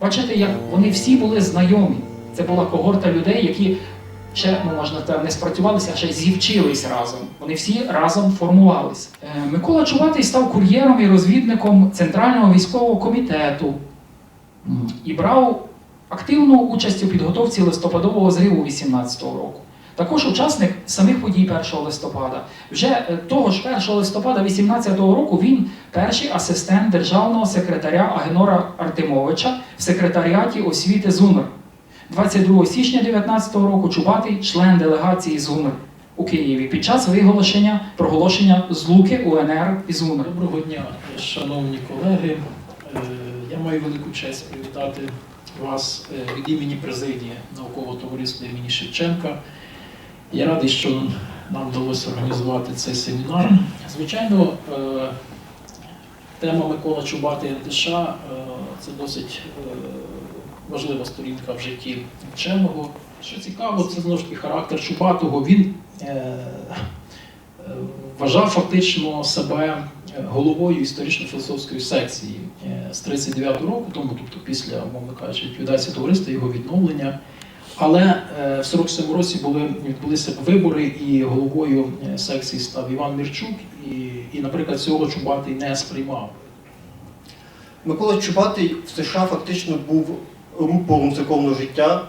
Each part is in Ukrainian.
Бачите, як вони всі були знайомі. Це була когорта людей, які ще ну можна там не спрацювалися, а ще зівчились разом. Вони всі разом формувалися. Е, Микола Чуватий став кур'єром і розвідником Центрального військового комітету і брав активну участь у підготовці листопадового зриву 18-го року. Також учасник самих подій 1 листопада. Вже е, того ж 1 листопада 18-го року він перший асистент державного секретаря Агенора Артемовича в секретаріаті освіти ЗУНР. 22 січня 19 року Чубатий член делегації ЗУНР у Києві під час виголошення проголошення злуки УНР і ЗУНР. Доброго дня, шановні колеги. Е, Я маю велику честь привітати вас е, від імені президії наукового товариства імені Шевченка. Я радий, що нам вдалося організувати цей семінар. Звичайно, е, тема Микола Чубати НДШ е, це досить е, важлива сторінка в житті вченого. Що цікаво, це знову ж таки характер Чубатого. Він вважав фактично себе головою історично-філософської секції з 39 року, тому тобто після, мовно кажучи, ліквідації товариства, його відновлення. Але е, в 47 році були відбулися вибори, і головою е, секції став Іван Мірчук, і, і наприклад, цього Чубатий не сприймав. Микола Чубатий в США фактично був рупором церковного життя,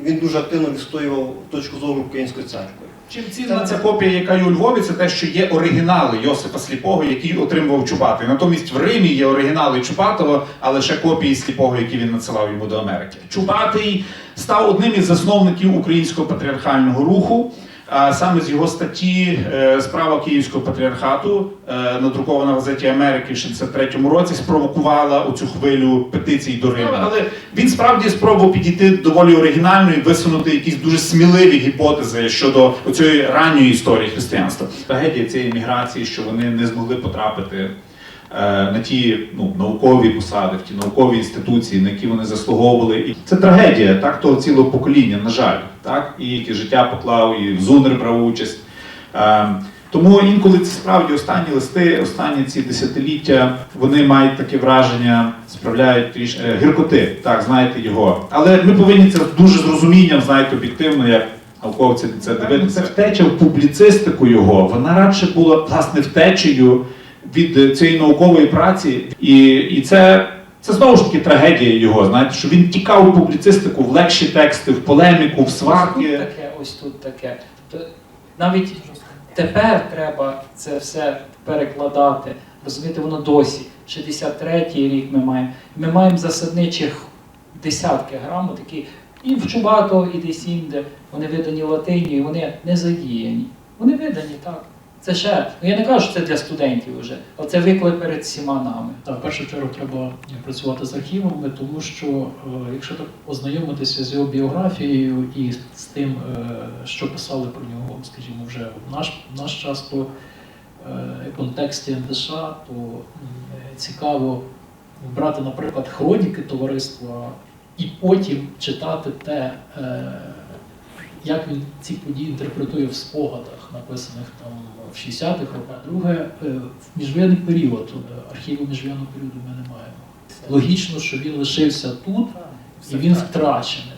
і він дуже активно відстоював точку зору Української церкви. Чим цінна ця копія, яка є у Львові, це те, що є оригінали Йосипа Сліпого, який отримував Чубатий. Натомість в Римі є оригінали Чубатого, а лише копії Сліпого, які він надсилав йому до Америки. Чубатий став одним із засновників українського патріархального руху. А саме з його статті е, Справа Київського патріархату, е, надрукована в газеті Америки в 63-му році, спровокувала оцю хвилю петицій до Риму. Але він справді спробував підійти доволі оригінально і висунути якісь дуже сміливі гіпотези щодо цієї ранньої історії християнства. Трагедія цієї міграції, що вони не змогли потрапити на ті ну, наукові посади, в ті наукові інституції, на які вони заслуговували. І це трагедія так того цілого покоління, на жаль, так і яке життя поклав, і Зунер брав участь. Е, тому інколи це справді останні листи, останні ці десятиліття, вони мають таке враження, справляють тріш... е, гіркоти, так, знаєте його. Але ми повинні це дуже з розумінням, знаєте, об'єктивно, як науковці це дивитися. Це Втеча в публіцистику його, вона радше була власне втечею від цієї наукової праці. І, і це, це знову ж таки трагедія його, знаєте, що він тікав у публіцистику, в легші тексти, в полеміку, в Ось тут таке, ось тут таке. Навіть тепер треба це все перекладати. Розумієте, воно досі. 63-й рік ми маємо. Ми маємо засадничих десятки грамот, які і в Чубато, і десь інде. Вони видані латинію, вони не задіяні. Вони видані так. Це ще. Ну я не кажу, що це для студентів вже, але це виклик перед всіма нами. Та в першу чергу треба працювати з архівами, тому що е, якщо так ознайомитися з його біографією і з тим, е, що писали про нього, скажімо, вже в наш, в наш час, то е, контексті НДШ, то е, цікаво брати, наприклад, хроніки товариства і потім читати те, е, як він ці події інтерпретує в спогадах, написаних там в 60-х роках. Друге, е, в міжвоєнний період, е, архіву міжвоєнного періоду ми не маємо. Логічно, що він лишився тут і він втрачений.